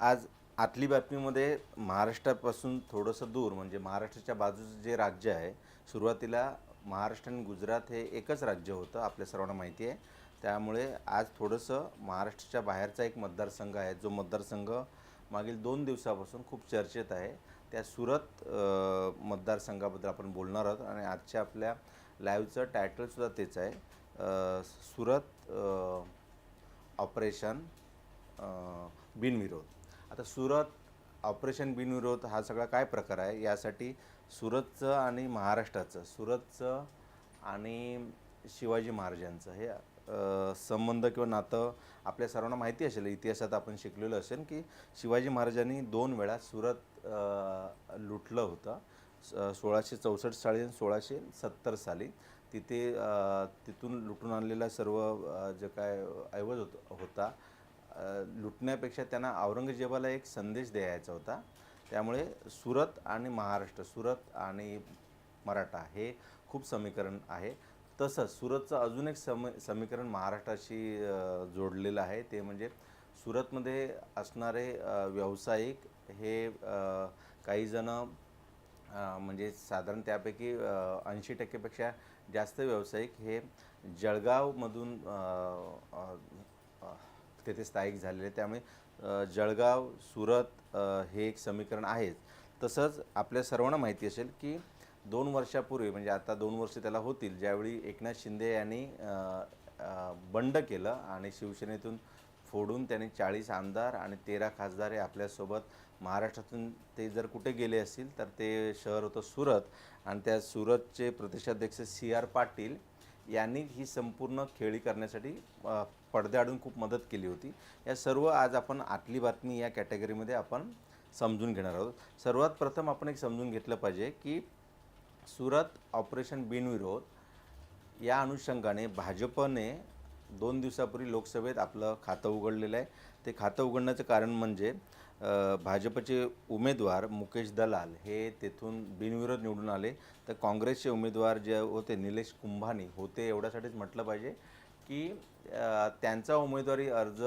आज आतली बातमीमध्ये महाराष्ट्रापासून थोडंसं दूर म्हणजे महाराष्ट्राच्या बाजूचं जे राज्य आहे सुरुवातीला महाराष्ट्र आणि गुजरात हे एकच राज्य होतं आपल्या सर्वांना माहिती आहे. त्यामुळे आज थोडंसं महाराष्ट्राच्या बाहेरचा एक मतदारसंघ आहे. जो मतदारसंघ मागील दोन दिवसापासून खूप चर्चेत आहे. त्या सुरत मतदारसंघाबद्दल आपण बोलणार आहोत आणि आजच्या आपल्या लाईव्हचं टायटलसुद्धा तेच आहे. सुरत ऑपरेशन बिनविरोध. आता सुरत ऑपरेशन बिनविरोध हा सगळा काय प्रकार आहे? यासाठी सुरतचं आणि महाराष्ट्राचं सुरतचं आणि शिवाजी महाराजांचं हे संबंध किंवा नातं आपल्या सर्वांना माहिती असेल. इतिहासात आपण शिकलेलं असेल की शिवाजी महाराजांनी दोन वेळा सुरत लुटलं होतं. सोळाशे चौसष्ट साली आणि सोळाशे सत्तर साली. तिथे तिथून लुटून आणलेला सर्व जे काय ऐवज होत होता. लुटण्यापेक्षा त्यांना औरंगजेबाला एक संदेश द्यायचा होता. त्यामुळे सुरत आणि महाराष्ट्र सुरत आणि मराठा हे खूप समीकरण आहे. तसंच सुरतचं अजून एक सम समीकरण महाराष्ट्राशी जोडलेलं आहे. ते म्हणजे सुरतमध्ये असणारे व्यावसायिक हे काहीजणं म्हणजे साधारण त्यापैकी ऐंशी टक्केपेक्षा जास्त व्यावसायिक हे जळगावमधून तेथे स्थायिक झालेले त्यामुळे जळगाव सुरत हे एक समीकरण आहेच. तसंच आपल्या सर्वांना माहिती असेल की दोन वर्षापूर्वी म्हणजे आता दोन वर्ष त्याला होतील ज्यावेळी एकनाथ शिंदे यांनी बंड केलं आणि शिवसेनेतून फोडून त्यांनी चाळीस आमदार आणि तेरा खासदार हे आपल्यासोबत महाराष्ट्रातून ते जर कुठे गेले असतील तर ते शहर होतं सुरत. आणि त्या सुरतचे प्रदेशाध्यक्ष सी आर पाटील यांनी ही संपूर्ण खेळी करण्यासाठी पडद्याआडून खूप मदत केली होती. या सर्व आज आपण आतली बातमी या कॅटेगरीमध्ये आपण समजून घेणार आहोत. सर्वात प्रथम आपण एक समजून घेतलं पाहिजे की सुरत ऑपरेशन बिनविरोध या अनुषंगाने भाजपने दोन दिवसापूर्वी लोकसभेत आपलं खातं उघडलेलं आहे. ते खातं उघडण्याचं कारण म्हणजे भाजपचे उमेदवार मुकेश दलाल हे तेथून बिनविरोध निवडून आले. तर काँग्रेसचे उमेदवार जे होते निलेश कुंभानी होते एवढ्यासाठीच म्हटलं पाहिजे की त्यांचा उमेदवारी अर्ज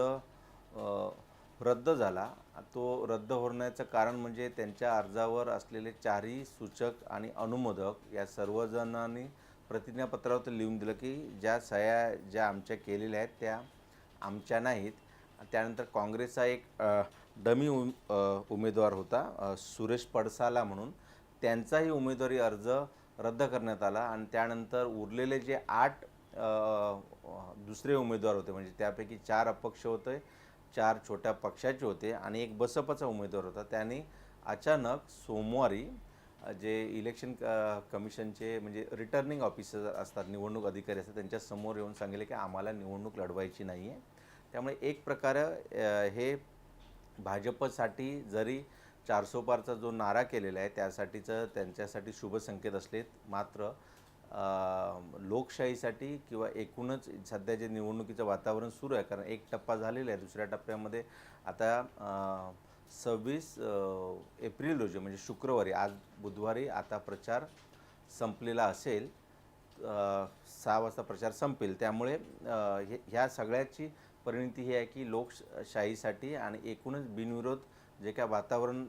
रद्द झाला. तो रद्द होण्याचं कारण म्हणजे त्यांच्या अर्जावर असलेले चारही सूचक आणि अनुमोदक या सर्वजणांनी प्रतिज्ञापत्रावर लिहून दिलं की ज्या सह्या ज्या आमच्या केलेल्या आहेत त्या आमच्या नाहीत. त्यानंतर काँग्रेसचा एक डमी उम उमेदवार होता सुरेश पडसाला म्हणून. त्यांचाही उमेदवारी अर्ज रद्द करण्यात आला आणि त्यानंतर उरलेले जे आठ दुसरे उमेदवार होते म्हणजे त्यापैकी चार अपक्ष होते चार छोट्या पक्षाचे होते आणि एक बसपाचा उमेदवार होता. त्याने अचानक सोमवारी जे इलेक्शन क कमिशनचे म्हणजे रिटर्निंग ऑफिसर असतात निवडणूक अधिकारी असतात त्यांच्यासमोर येऊन सांगितले की आम्हाला निवडणूक लढवायची नाही आहे त्यामुळे एक प्रकारे हे भाजपसाठी जरी चारसोपारचा जो नारा केलेला आहे त्यासाठीचं त्यांच्यासाठी शुभ संकेत असलेत. मात्र लोकशाहीसाठी किंवा एकूणच सध्या जे निवडणुकीचं वातावरण सुरू आहे कारण एक टप्पा झालेला आहे दुसऱ्या टप्प्यामध्ये आता सव्वीस एप्रिल रोजी म्हणजे शुक्रवारी आज बुधवारी आता प्रचार संपलेला असेल सहा वाजता प्रचार संपेल. त्यामुळे हे ह्या सगळ्याची परिणती ही आहे की लोकशाहीसाठी आणि एकूणच बिनविरोध जे काय वातावरण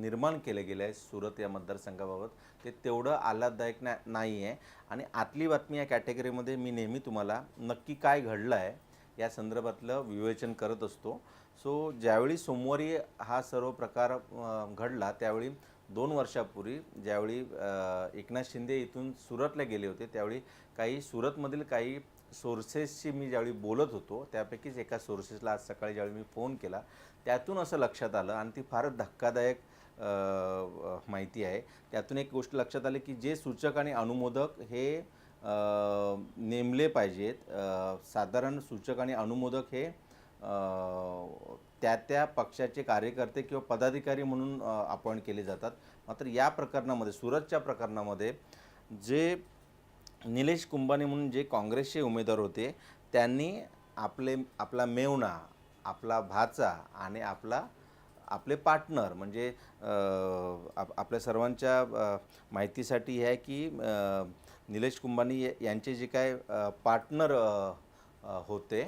निर्माण केलं गेलं आहे सुरत या मतदारसंघाबाबत ते तेवढं आल्हाददायक ना नाही आहे. आणि आतली बातमी या कॅटेगरीमध्ये मी नेहमी तुम्हाला नक्की काय घडलं आहे या संदर्भातलं विवेचन करत असतो. सो ज्यावेळी सोमवारी हा सर्व प्रकार घडला त्यावेळी दोन वर्षापूर्वी ज्यावेळी एकनाथ शिंदे इथून सुरतला गेले होते त्यावेळी काही सुरतमधील काही सोर्सेसशी मी ज्यावेळी बोलत होतो त्यापैकीच एका सोर्सेसला आज सकाळी ज्यावेळी मी फोन केला त्यातून असं लक्षात आलं आणि ती फारच धक्कादायक माहिती आहे. त्यातून एक गोष्ट लक्षात आली की जे सूचक आणि अनुमोदक हे नेमले पाहिजेत साधारण सूचक आणि अनुमोदक हे त्या त्या पक्षाचे कार्यकर्ते किंवा पदाधिकारी म्हणून अपॉइंट केले जातात. मात्र या प्रकरणामध्ये सुरतच्या प्रकरणामध्ये जे निलेश कुंभाने म्हणून जे काँग्रेसचे उमेदवार होते त्यांनी आपले आपला मेवणा आपला भाचा आणि आपला आपले पार्टनर म्हणजे आप आपल्या सर्वांच्या माहितीसाठी हे आहे की निलेश कुंभानी यांचे जे काय पार्टनर होते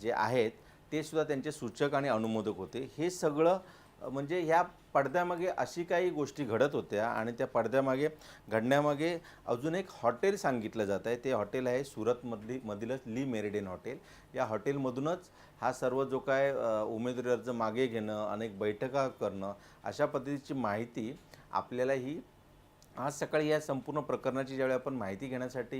जे आहेत ते सुद्धा त्यांचे सूचक आणि अनुमोदक होते. हे सगळं म्हणजे ह्या पडद्यामागे अशी काही गोष्टी घडत होत्या आणि त्या पडद्यामागे घडण्यामागे अजून एक हॉटेल सांगितलं जात आहे. ते हॉटेल आहे सुरतमधली मधीलच ली मेरिडेन हॉटेल. या हॉटेलमधूनच हा सर्व जो काय उमेदवारी अर्ज मागे घेणं अनेक बैठका करणं अशा पद्धतीची माहिती आपल्याला ही आज सकाळी या संपूर्ण प्रकरणाची ज्यावेळी आपण माहिती घेण्यासाठी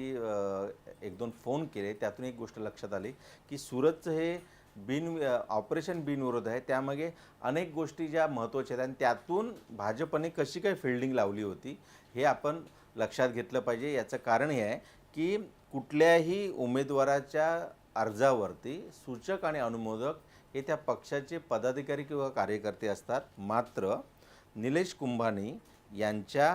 एक दोन फोन केले त्यातून एक गोष्ट लक्षात आली की सुरतचं हे बिन ऑपरेशन बिनविरोध आहे. त्यामागे अनेक गोष्टी ज्या महत्त्वाच्या आहेत आणि त्यातून भाजपने कशी काय फिल्डिंग लावली होती हे आपण लक्षात घेतलं पाहिजे. याचं कारण हे आहे की कुठल्याही उमेदवाराच्या अर्जावरती सूचक आणि अनुमोदक हे त्या पक्षाचे पदाधिकारी किंवा कार्यकर्ते असतात. मात्र निलेश कुंभानी यांच्या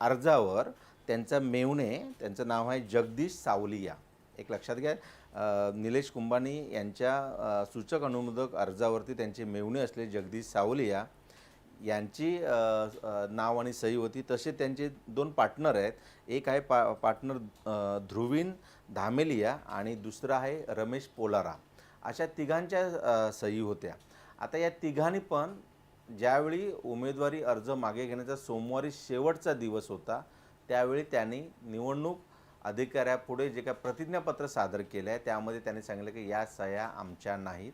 अर्जावर त्यांचा मेवणे त्यांचं नाव आहे जगदीश सावलिया. एक लक्षात घ्या निलेश कुंभानी यांच्या सूचक अनुमोदक अर्जावरती त्यांचे मेवणे असले जगदीश सावलिया यांची नाव आणि सही होती. तसे त्यांचे दोन पार्टनर आहेत. एक आहे पा पार्टनर ध्रुवीन धामेलिया आणि दुसरा आहे रमेश पोलारा. अशा तिघांच्या सही होत्या. आता या तिघांनी पण ज्यावेळी उमेदवारी अर्ज मागे घेण्याचा सोमवारी शेवटचा दिवस होता त्यावेळी त्यांनी निवडणूक अधिकाऱ्यापुढे जे काय प्रतिज्ञापत्र सादर केलं आहे त्यामध्ये त्यांनी सांगितलं की या सह्या आमच्या नाहीत.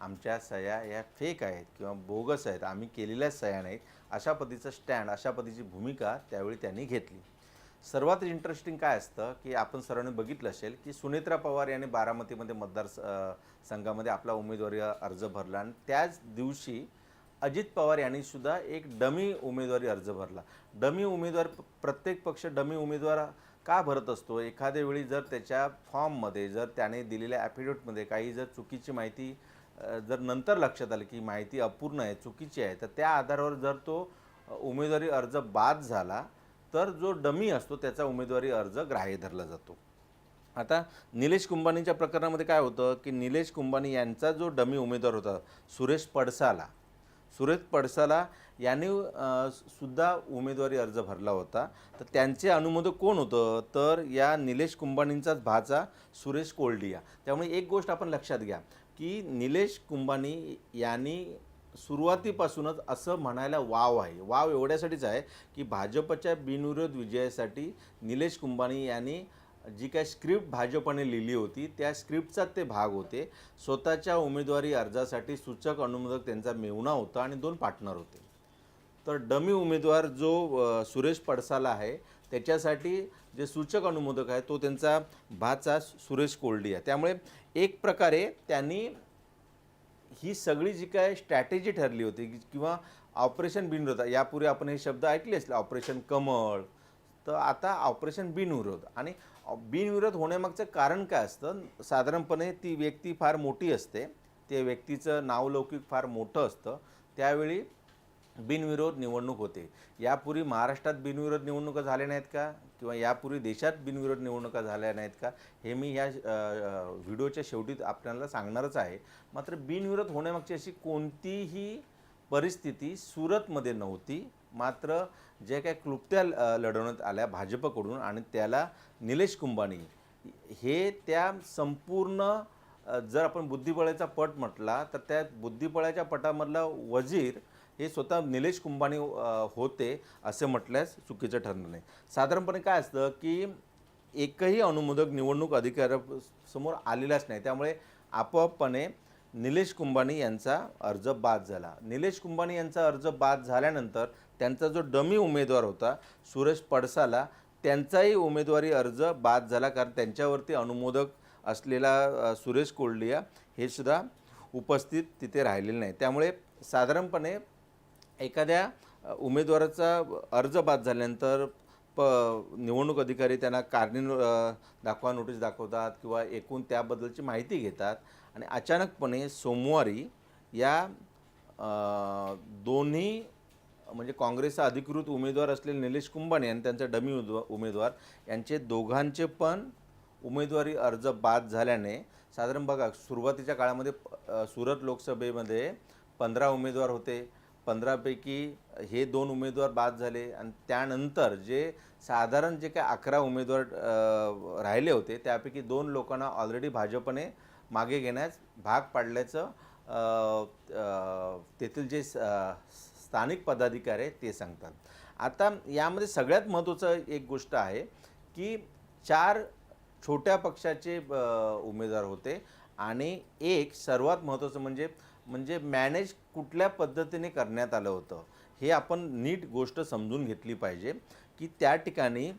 आमच्या सह्या या फेक आहेत किंवा बोगस आहेत. आम्ही केलेल्या सह्या नाहीत. अशा पद्धतीचं स्टँड अशा पद्धतीची भूमिका त्यावेळी त्यांनी घेतली. सर्वात इंटरेस्टिंग काय असतं की आपण सर्वांनी बघितलं असेल की सुनेत्रा पवार यांनी बारामतीमध्ये मतदार स- संघामध्ये आपला उमेदवारी अर्ज भरला आणि त्याच दिवशी अजित पवार यांनी सुद्धा एक डमी उमेदवारी अर्ज भरला. डमी उमेदवार प्रत्येक पक्ष डमी उमेदवार का भरत असतो? एखाद्या वेळी जर त्याच्या फॉर्ममध्ये जर त्याने दिलेल्या ॲफिडेविटमध्ये काही जर चुकीची माहिती जर नंतर लक्षात आलं की माहिती अपूर्ण आहे चुकीची आहे तर त्या आधारावर जर तो उमेदवारी अर्ज बाद झाला तर जो डमी असतो त्याचा उमेदवारी अर्ज ग्राह्य धरला जातो. आता निलेश कुंभानीच्या प्रकरणामध्ये काय होतं की निलेश कुंभानी यांचा जो डमी उमेदवार होता सुरेश पडसाला सुरेश पडसाला यांनी सुद्धा उमेदवारी अर्ज भरला होता. तर त्यांचे अनुमोदक कोण होतं? तर या निलेश कुंभानींचाच भाचा सुरेश कोल्डिया. त्यामुळे एक गोष्ट आपण लक्षात घ्या की निलेश कुंभानी यांनी सुरुवातीपासूनच असं म्हणायला वाव आहे. वाव एवढ्यासाठीच आहे की भाजपच्या बिनविरोध विजयासाठी निलेश कुंभानी यांनी जी काय स्क्रिप्ट भाजपने लिहिली होती त्या स्क्रिप्टचा ते भाग होते. स्वतःच्या उमेदवारी अर्जासाठी सूचक अनुमोदक त्यांचा मेवणा होता आणि दोन पार्टनर होते. तर डमी उमेदवार जो सुरेश पडसाला आहे त्याच्यासाठी जे सूचक अनुमोदक आहे तो त्यांचा भाचा सुरेश कोल्डी आहे त्यामुळे एक प्रकारे त्यांनी ही सगळी जी काय स्ट्रॅटेजी ठरली होती किंवा ऑपरेशन बिनविरोध यापूर्वी आपण हे शब्द ऐकले असले ऑपरेशन कमळ. तर आता ऑपरेशन बिनविरोध आणि बिनविरोध होण्यामागचं कारण काय असतं? साधारणपणे ती व्यक्ती फार मोठी असते. त्या व्यक्तीचं नावलौकिक फार मोठं असतं. त्यावेळी बिनविरोध निवडणूक होते. यापूर्वी महाराष्ट्रात बिनविरोध निवडणुका झाल्या नाहीत का? किंवा यापूर्वी देशात बिनविरोध निवडणुका झाल्या नाहीत का? हे मी ह्या व्हिडिओच्या शेवटी आपल्याला सांगणारच आहे. मात्र बिनविरोध होण्यामागची अशी कोणतीही परिस्थिती सुरतमध्ये नव्हती. मात्र जे काही क्लुप्त्या लढवण्यात आल्या भाजपकडून आणि त्याला निलेश कुंभानी हे त्या संपूर्ण जर आपण बुद्धिबळाचा पट म्हटला तर त्या बुद्धिबळाच्या पटामधला वजीर हे स्वतः निलेश कुंभानी होते असे म्हटल्यास चुकीचं ठरणार नाही. साधारणपणे काय असतं की एकही अनुमोदक निवडणूक अधिकाऱ्यासमोर आलेलाच नाही. त्यामुळे आपोआपपणे निलेश कुंभानी यांचा अर्ज बाद झाला. निलेश कुंभानी यांचा अर्ज बाद झाल्यानंतर त्यांचा जो डमी उमेदवार होता सुरेश पडसाला त्यांचाही उमेदवारी अर्ज बाद झाला कारण त्यांच्यावरती अनुमोदक असलेला सुरेश कोल्डिया हे सुद्धा उपस्थित तिथे राहिलेले नाही त्यामुळे साधारणपणे एखाद्या उमेदवाराचा अर्ज बाद झाल्यानंतर प निवडणूक अधिकारी त्यांना कारणी दाखवा नोटीस दाखवतात किंवा एकूण त्याबद्दलची माहिती घेतात आणि अचानकपणे सोमवारी या दोन्ही म्हणजे काँग्रेसचा अधिकृत उमेदवार असलेले निलेश कुंभाणे आणि त्यांचा डमी उमेदवार यांचे दोघांचे पण उमेदवारी अर्ज बाद झाल्याने साधारण बघा सुरुवातीच्या काळामध्ये सुरत लोकसभेमध्ये पंधरा उमेदवार होते. पंधरापैकी हे दोन उमेदवार बाद झाले आणि त्यानंतर जे साधारण जे काय अकरा उमेदवार राहिले होते त्यापैकी दोन लोकांना ऑलरेडी भाजपने मागे घेण्यास भाग पाडल्याचं तेथील जे स- स्थानिक पदाधिकारी आहेत ते सांगतात. आता यामध्ये सगळ्यात महत्त्वाचं एक गोष्ट आहे की चार छोट्या पक्षाचे उमेदवार होते आणि एक सर्वात महत्त्वाचं म्हणजे म्हणजे मॅनेज कुठल्या पद्धतीने करण्यात आलं होतं हे आपण नीट गोष्ट समजून घेतली पाहिजे की त्या ठिकाणी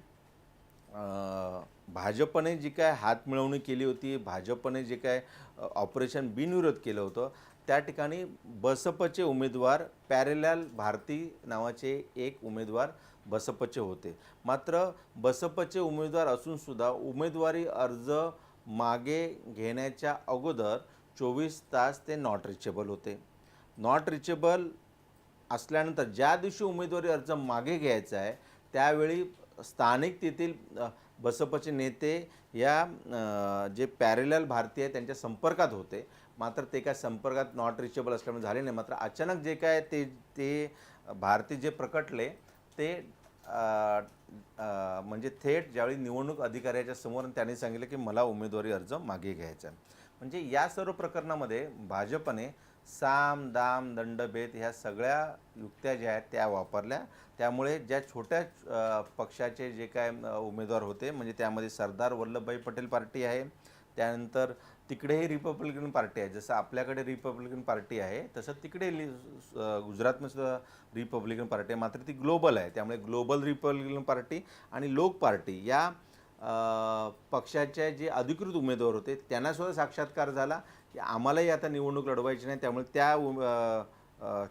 भाजपने जी काय हात मिळवणी केली होती भाजपने जे काय ऑपरेशन बिनविरोध केलं होतं त्या ठिकाणी बसपचे उमेदवार पॅरेलाल भारती नावाचे एक उमेदवार बसपचे होते. मात्र बसपचे उमेदवार असूनसुद्धा उमेदवारी अर्ज मागे घेण्याच्या अगोदर चोवीस तास ते नॉट रिचेबल होते. नॉट रिचेबल असल्यानंतर ज्या दिवशी उमेदवारी अर्ज मागे घ्यायचा आहे त्यावेळी स्थानिक तेथील बसपचे नेते या जे पॅरेलल भारतीय आहे त्यांच्या संपर्कात होते. मात्र ते काय संपर्कात नॉट रिचेबल असल्यामुळे झाले नाही. मात्र अचानक जे काय ते ते भारतीय जे प्रकटले ते म्हणजे थेट ज्यावेळी निवडणूक अधिकाऱ्याच्या समोर त्यांनी सांगितलं की मला उमेदवारी अर्ज मागे घ्यायचा आहे. म्हणजे या सर्व प्रकरणामध्ये भाजपने साम दाम दंडभेद ह्या सगळ्या युक्त्या ज्या आहेत त्या वापरल्या. त्यामुळे ज्या छोट्या पक्षाचे जे काय उमेदवार होते म्हणजे त्यामध्ये सरदार वल्लभभाई पटेल पार्टी आहे. त्यानंतर तिकडेही रिपब्लिकन पार्टी आहे. जसं आपल्याकडे रिपब्लिकन पार्टी आहे तसं तिकडे लि गुजरातमध्ये सुद्धा रिपब्लिकन पार्टी आहे. मात्र ती ग्लोबल आहे. त्यामुळे ग्लोबल रिपब्लिकन पार्टी आणि लोक पार्टी या पक्षाचे जे अधिकृत उमेदवार होते त्यांना सुद्धा साक्षात्कार झाला की आम्हालाही आता निवडणूक लढवायची नाही. त्यामुळे त्या उम-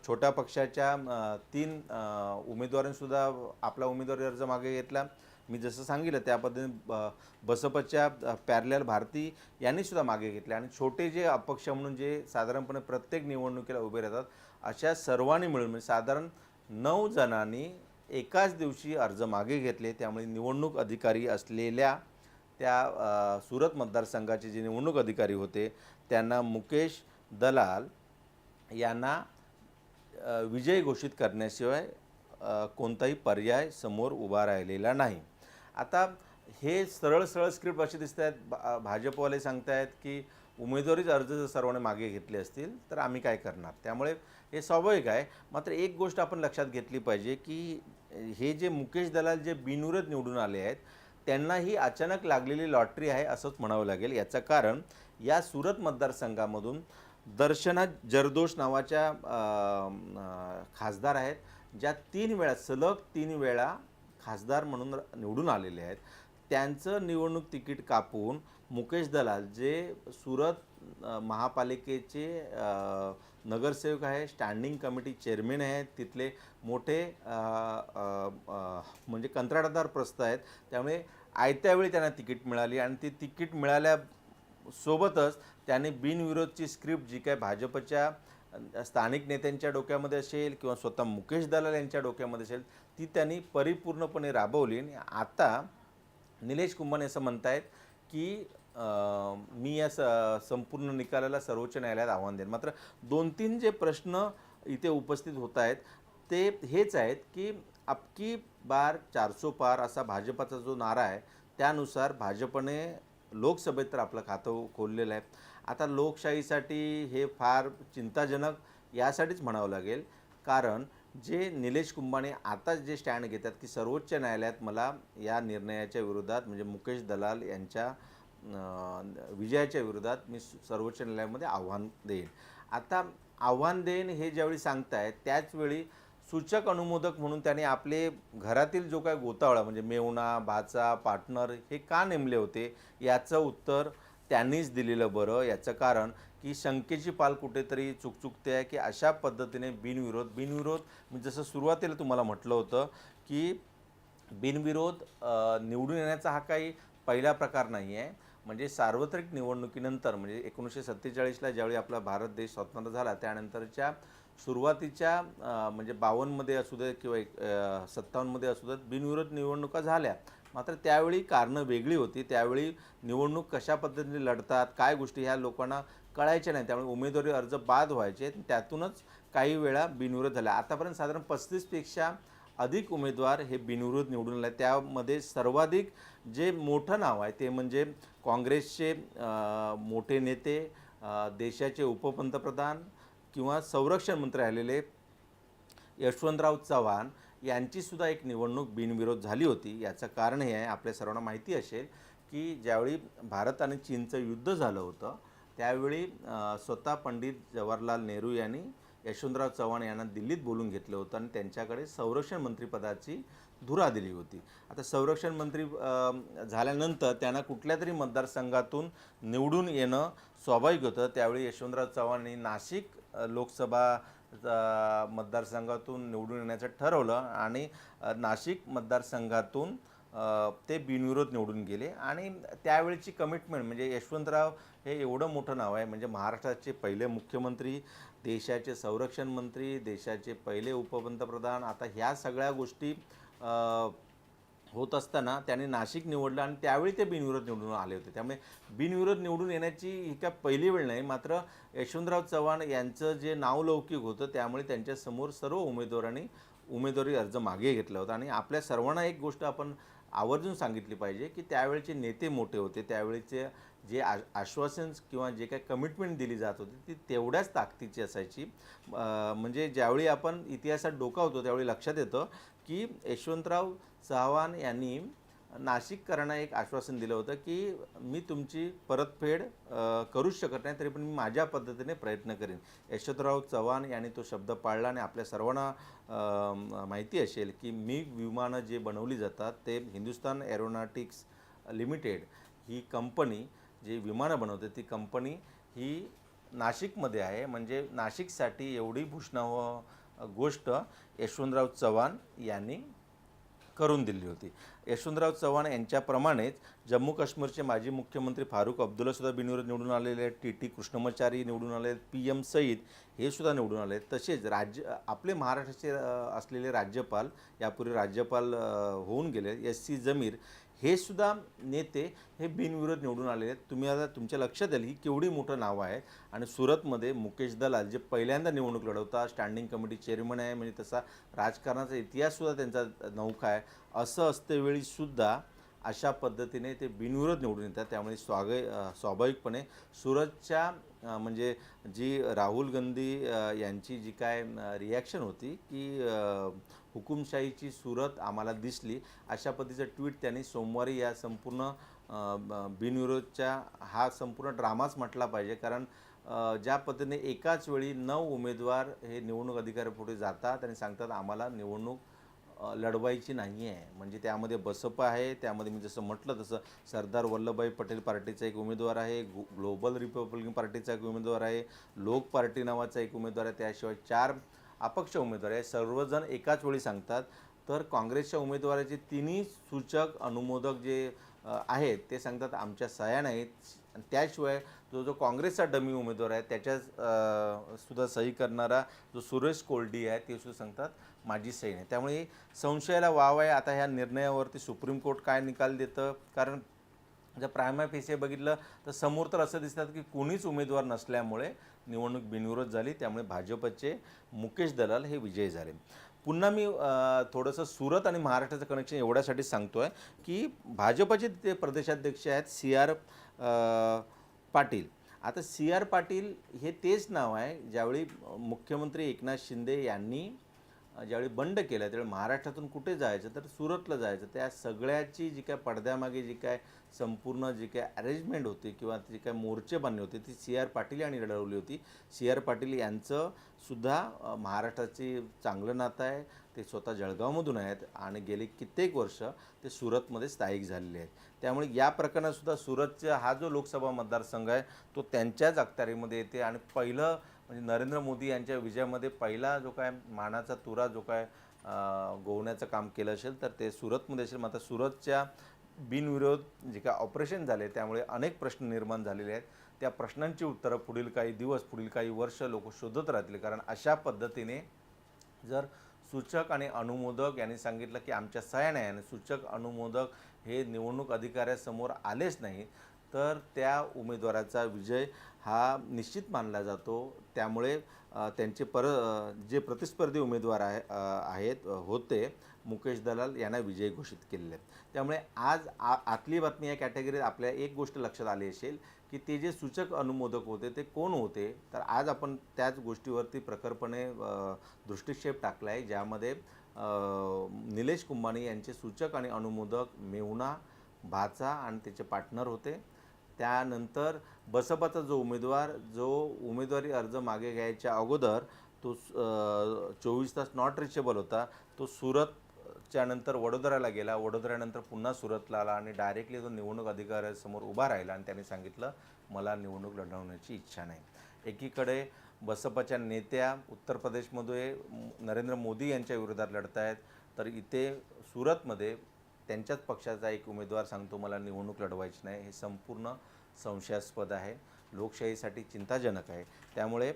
छोट्या पक्षाच्या तीन उमेदवारांसुद्धा उमेदवारांनीसुद्धा आपला उमेदवारी अर्ज मागे घेतला. मी जसं सांगितलं त्या पद्धतीने ब बसपच्या पॅरलेल भारती यांनीसुद्धा मागे घेतले. आणि छोटे जे अपक्ष म्हणून जे साधारणपणे प्रत्येक निवडणुकीला उभे राहतात अशा सर्वांनी मिळून म्हणजे साधारण नऊ जणांनी एकाच दिवशी अर्ज मागे घेतले त्यामुळे निवडणूक अधिकारी असलेल्या त्या सुरत मतदारसंघाचे जे निवडणूक अधिकारी होते त्यांना मुकेश दलाल यांना विजय घोषित करण्याशिवाय कोणताही पर्याय समोर उभा राहिलेला नाही. आता हे सरळ सरळ स्क्रिप्ट असे दिसत आहेत. भा भाजपवाले सांगतायत की उमेदवारीच अर्ज जर सर्वांनी मागे घेतले असतील तर आम्ही काय करणार? त्यामुळे हे स्वाभाविक आहे. मात्र एक गोष्ट आपण लक्षात घेतली पाहिजे की हे जे मुकेश दलाल जे बिनविरोध निवडून आले आहेत त्यांना ही अचानक लागलेली लॉटरी आहे असंच म्हणावं लागेल. याचं कारण या सुरत मतदारसंघामधून दर्शना जरदोष नावाच्या खासदार आहेत ज्या तीन वेळा सलग तीन वेळा खासदार म्हणून निवडून आलेले आहेत. त्यांचं निवडणूक तिकीट कापून मुकेश दलाल जे सुरत महापालिकेचे नगरसेवक आहे स्टँडिंग कमिटी चेअरमॅन आहेत तिथले मोठे म्हणजे कंत्राटदार प्रस्त आहेत. त्यामुळे आयत्यावेळी त्यांना तिकीट मिळाली आणि ती तिकीट मिळाल्या सोबतच त्याने बिनविरोधची स्क्रिप्ट जी काय भाजपच्या स्थानिक नेत्यांच्या डोक्यामध्ये असेल किंवा स्वतः मुकेश दलाल यांच्या डोक्यामध्ये असेल ती त्यांनी परिपूर्णपणे राबवली. आणि आता निलेश कुंभाने असं म्हणतायत की मी या स संपूर्ण निकालाला सर्वोच्च न्यायालयात आव्हान देईन. मात्र दोन तीन जे प्रश्न इथे उपस्थित होत आहेत ते हेच आहेत की आपकी बार चारसो पार असा भाजपाचा जो नारा आहे त्यानुसार भाजपने लोकसभेत तर आपलं खातं खोललेलं आहे. आता लोकशाहीसाठी हे फार चिंताजनक यासाठीच म्हणावं लागेल. कारण जे निलेश कुंभाने आता जे स्टँड घेतात की सर्वोच्च न्यायालयात मला या निर्णयाच्या विरोधात म्हणजे मुकेश दलाल यांच्या विजयाच्या विरोधात मी सर्वोच्च न्यायालयामध्ये आव्हान देईन. आता आव्हान देईन हे ज्यावेळी सांगताय त्याचवेळी सूचक अनुमोदक म्हणून त्याने आपले घरातील जो काय गोतावळा म्हणजे मेवणा भाचा पार्टनर हे का नेमले होते याचं उत्तर त्यांनीच दिलेलं बरं. याचं कारण की शंकेची पाल कुठेतरी चुकचुकते आहे की अशा पद्धतीने बिनविरोध बिनविरोध मी जसं सुरुवातीला तुम्हाला म्हटलं होतं की बिनविरोध निवडून येण्याचा हा काही पहिला प्रकार नाही आहे म्हणजे सार्वत्रिक निवडणुकीनंतर म्हणजे एकोणीसशे सत्तेचाळीसला ज्यावेळी आपला भारत देश स्वतंत्र झाला त्यानंतरच्या सुरुवातीच्या म्हणजे बावन्नमध्ये असू दे किंवा एक सत्तावन्नमध्ये असू देत बिनविरोध निवडणुका झाल्या. मात्र त्यावेळी कारणं वेगळी होती. त्यावेळी निवडणूक कशा पद्धतीने लढतात काय गोष्टी ह्या लोकांना कळायच्या नाही. त्यामुळे उमेदवारी अर्ज बाद व्हायचे. त्यातूनच काही वेळा बिनविरोध झाला आतापर्यंत साधारण पस्तीसपेक्षा अधिक उमेदवार हे बिनविरोध निवडून आले त्यामध्ये सर्वाधिक जे मोठं नाव आहे ते म्हणजे काँग्रेसचे मोठे नेते देशाचे उपपंतप्रधान किंवा संरक्षण मंत्री आलेले यशवंतराव चव्हाण यांचीसुद्धा एक निवडणूक बिनविरोध झाली होती. याचं कारण हे आहे आपल्या सर्वांना माहिती असेल की ज्यावेळी भारत आणि चीनचं युद्ध झालं होतं त्यावेळी स्वतः पंडित जवाहरलाल नेहरू यांनी यशवंतराव चव्हाण यांना दिल्लीत बोलून घेतलं होतं आणि त्यांच्याकडे संरक्षण मंत्रीपदाची धुरा दिली होती. आता संरक्षण मंत्री झाल्यानंतर त्यांना कुठल्या तरी मतदारसंघातून निवडून येणं स्वाभाविक होतं. त्यावेळी यशवंतराव चव्हाण यांनी नाशिक लोकसभा मतदारसंघातून निवडून येण्याचं ठरवलं आणि नाशिक मतदारसंघातून ते बिनविरोध निवडून गेले आणि त्यावेळची कमिटमेंट म्हणजे यशवंतराव हे एवढं मोठं नाव आहे. म्हणजे महाराष्ट्राचे पहिले मुख्यमंत्री देशाचे संरक्षण मंत्री देशाचे पहिले उपपंतप्रधान आता ह्या सगळ्या गोष्टी होत असताना त्यांनी नाशिक निवडलं आणि त्यावेळी ते बिनविरोध निवडून आले होते. त्यामुळे बिनविरोध निवडून येण्याची ही काय पहिली वेळ नाही मात्र यशवंतराव चव्हाण यांचं जे नावलौकिक होतं त्यामुळे त्यांच्यासमोर सर्व उमेदवारांनी उमेदवारी अर्ज मागे घेतला होता. आणि आपल्या सर्वांना एक गोष्ट आपण आवर्जून सांगितली पाहिजे की त्यावेळेचे नेते मोठे होते त्यावेळेचे जे आ आश्वासन किंवा जे काही कमिटमेंट दिली जात होती ती तेवढ्याच ताकदीची असायची. म्हणजे ज्यावेळी आपण इतिहासात डोकावतो त्यावेळी लक्षात येतं की यशवंतराव चव्हाण यांनी नाशिक करणं एक आश्वासन दिलं होतं की मी तुमची परतफेड करूच शकत नाही तरी पण मी माझ्या पद्धतीने प्रयत्न करेन. यशवंतराव चव्हाण यांनी तो शब्द पाळला आणि आपल्या सर्वांना माहिती असेल की मी विमानं जे बनवली जातात ते हिंदुस्तान एरोनॉटिक्स लिमिटेड ही कंपनी जी विमानं बनवते ती कंपनी ही नाशिकमध्ये आहे. म्हणजे नाशिकसाठी एवढी भूषणावह गोष्ट यशवंतराव चव्हाण यांनी करून दिली होती. यशवंतराव चव्हाण यांच्याप्रमाणेच जम्मू काश्मीरचे माजी मुख्यमंत्री फारुख अब्दुल्लासुद्धा बिनविरोध निवडून आलेले आहेत. टी टी कृष्णमचारी निवडून आले आहेत. पी एम सईद हे सुद्धा निवडून आले आहेत. तसेच राज्य आपले महाराष्ट्राचे असलेले राज्यपाल यापूर्वी राज्यपाल होऊन गेले एस सी जमीर हे सुद्धा नेते हे बिनविरोध निवडून आलेले आहेत. तुम्ही आता तुमच्या लक्षात येईल ही केवढी मोठं नाव आहे. आणि सुरतमध्ये मुकेश दलाल जे पहिल्यांदा निवडणूक लढवता स्टँडिंग कमिटी चेअरमन आहे म्हणजे तसा राजकारणाचा इतिहाससुद्धा त्यांचा नौका आहे. असं असतेवेळीसुद्धा अशा पद्धतीने ते बिनविरोध निवडून येतात. त्यामुळे स्वाग स्वाभाविकपणे सुरतच्या म्हणजे जी राहुल गांधी यांची जी काय रिॲक्शन होती की हुकुमशाहीची सुरत आम्हाला दिसली. अशा पद्धतीचं ट्विट त्यांनी सोमवारी या संपूर्ण बिनविरोधच्या हा संपूर्ण ड्रामाच म्हटला पाहिजे. कारण ज्या पद्धतीने एकाच वेळी नऊ उमेदवार हे निवडणूक अधिकाऱ्यापुढे जातात आणि सांगतात आम्हाला निवडणूक लढवायची नाही आहे. म्हणजे त्यामध्ये बसप आहे त्यामध्ये मी जसं म्हटलं तसं सरदार वल्लभभाई पटेल पार्टीचा एक उमेदवार आहे गो ग्लोबल रिपब्लिकन पार्टीचा एक उमेदवार आहे लोक पार्टी नावाचा एक उमेदवार आहे त्याशिवाय चार अपक्ष उमेदवार आहे. सर्वजण एकाच वेळी सांगतात. तर काँग्रेसच्या उमेदवाराचे तिन्ही सूचक अनुमोदक जे आहेत ते सांगतात आमच्या सह्या नाहीत. आणि त्याशिवाय जो जो काँग्रेसचा डमी उमेदवार आहे त्याच्या सुद्धा सही करणारा जो सुरेश कोल्डी आहे ते सुद्धा सांगतात माझी सही नाही. त्यामुळे संशयाला वाव आहे. आता ह्या निर्णयावरती सुप्रीम कोर्ट काय निकाल देतं? कारण म्हणजे जर प्रायमा फेसे बघितलं तर समोर तर असं दिसतात की कोणीच उमेदवार नसल्यामुळे निवडणूक बिनविरोध झाली. त्यामुळे भाजपचे मुकेश दलाल हे विजयी झाले. पुन्हा मी थोडंसं सुरत आणि महाराष्ट्राचं कनेक्शन एवढ्यासाठी सांगतो आहे की भाजपचे ते प्रदेशाध्यक्ष आहेत सी आर पाटील. आता सी आर पाटील हे तेच नाव आहे ज्यावेळी मुख्यमंत्री एकनाथ शिंदे यांनी ज्यावेळी बंड केलं त्यावेळी महाराष्ट्रातून कुठे जायचं तर सुरतला जायचं. त्या सगळ्याची जी काय पडद्यामागे जी काय संपूर्ण जी काय अरेंजमेंट होती किंवा जी काय मोर्चे बांधले होते ती सी आर पाटील यांनी लढवली होती. सी आर पाटील यांचं सुद्धा महाराष्ट्राची चांगलं नातं आहे. ते स्वतः जळगावमधून आहेत आणि गेली कित्येक वर्ष ते सुरतमध्ये स्थायिक झालेले आहेत. त्यामुळे या प्रकरणातसुद्धा सुरतचा हा जो लोकसभा मतदारसंघ आहे तो त्यांच्याच अखत्यारीमध्ये येते. आणि पहिलं म्हणजे नरेंद्र मोदी यांच्या विजयामध्ये पहिला जो काय मानाचा तुरा जो काय गोवण्याचं काम केलं असेल तर ते सुरतमध्ये असेल. मात्र सुरतच्या बिनविरोध जे काय ऑपरेशन झाले त्यामुळे अनेक प्रश्न निर्माण झालेले आहेत. त्या प्रश्नांची उत्तरं पुढील काही दिवस पुढील काही वर्ष लोक शोधत राहतील. कारण अशा पद्धतीने जर सूचक आणि अनुमोदक यांनी सांगितलं की आमच्या सह्या आणि सूचक अनुमोदक हे निवडणूक अधिकाऱ्यासमोर आलेच नाही तर त्या उमेदवाराचा विजय हा निश्चित मानला जातो. त्यामुळे त्यांचे पर जे प्रतिस्पर्धी उमेदवार आहे आहेत होते मुकेश दलाल यांना विजयी घोषित केलेले आहेत. त्यामुळे आज आ आतली बातमी या कॅटेगरीत आपल्या एक गोष्ट लक्षात आली असेल की ते जे सूचक अनुमोदक होते ते कोण होते? तर आज आपण त्याच गोष्टीवरती प्रखरपणे दृष्टिक्षेप टाकला आहे ज्यामध्ये निलेश कुंभाणी यांचे सूचक आणि अनुमोदक मेहुणा भाचा आणि त्याचे पार्टनर होते. त्यानंतर बसपाचा जो उमेदवार जो उमेदवारी अर्ज मागे घ्यायच्या अगोदर तो चोवीस तास नॉट रिचेबल होता. तो सुरतच्या नंतर वडोदराला गेला. वडोदऱ्यानंतर पुन्हा सुरतला आला आणि डायरेक्टली तो निवडणूक अधिकाऱ्यासमोर उभा राहिला आणि त्याने सांगितलं मला निवडणूक लढवण्याची इच्छा नाही. एकीकडे बसपाच्या नेत्या उत्तर प्रदेशमध्ये नरेंद्र मोदी यांच्या विरोधात लढत आहेत तर इथे सुरतमध्ये त्यांच्याच पक्षाचा एक उमेदवार सांगतो मला निवडणूक लढवायची नाही. हे संपूर्ण संशयास्पद आहे. लोकशाहीसाठी चिंताजनक आहे. त्यामुळे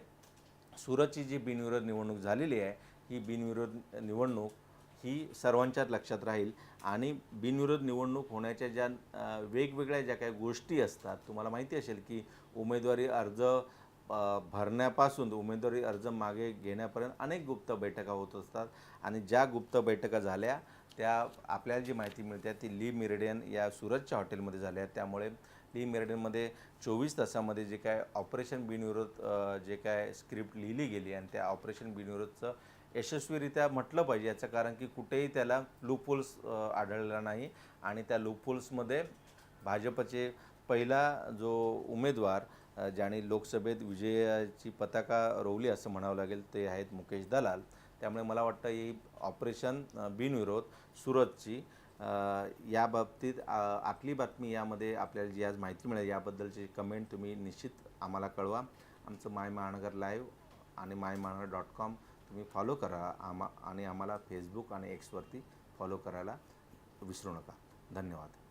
सुरतची जी बिनविरोध निवडणूक झालेली आहे ही बिनविरोध निवडणूक ही सर्वांच्याच लक्षात राहील. आणि बिनविरोध निवडणूक होण्याच्या ज्या वेगवेगळ्या ज्या काही गोष्टी असतात तुम्हाला माहिती असेल की उमेदवारी अर्ज भरण्यापासून उमेदवारी अर्ज मागे घेण्यापर्यंत अनेक गुप्त बैठका होत असतात. आणि ज्या गुप्त बैठका झाल्या त्या आपल्याला जी माहिती मिळते ती ली मेरिडियन या सुरतच्या हॉटेलमध्ये झाल्या त्यामुळे ली मेरिडियनमध्ये चोवीस तासामध्ये जे काय ऑपरेशन बिनविरोध जे काय स्क्रिप्ट लिहिली गेली आणि त्या ऑपरेशन बिनविरोधचं यशस्वीरित्या म्हटलं पाहिजे याचं कारण की कुठेही त्याला लूपहोल्स आढळला नाही आणि त्या लूपहोल्समध्ये भाजपचे पहिला जो उमेदवार ज्याने लोकसभेत विजयाची पताका रोवली असं म्हणावं लागेल ते आहेत मुकेश दलाल. त्यामुळे मला वाटतं ही ऑपरेशन बिनविरोध सुरतची या बाबतीत आतली बातमी यामध्ये आपल्याला जी आज माहिती मिळेल याबद्दलची कमेंट तुम्ही निश्चित आम्हाला कळवा. आमचं माय महानगर लाईव्ह आणि माय महानगर डॉट कॉम तुम्ही फॉलो करा. आमा आणि आम्हाला फेसबुक आणि एक्सवरती फॉलो करायला विसरू नका. धन्यवाद.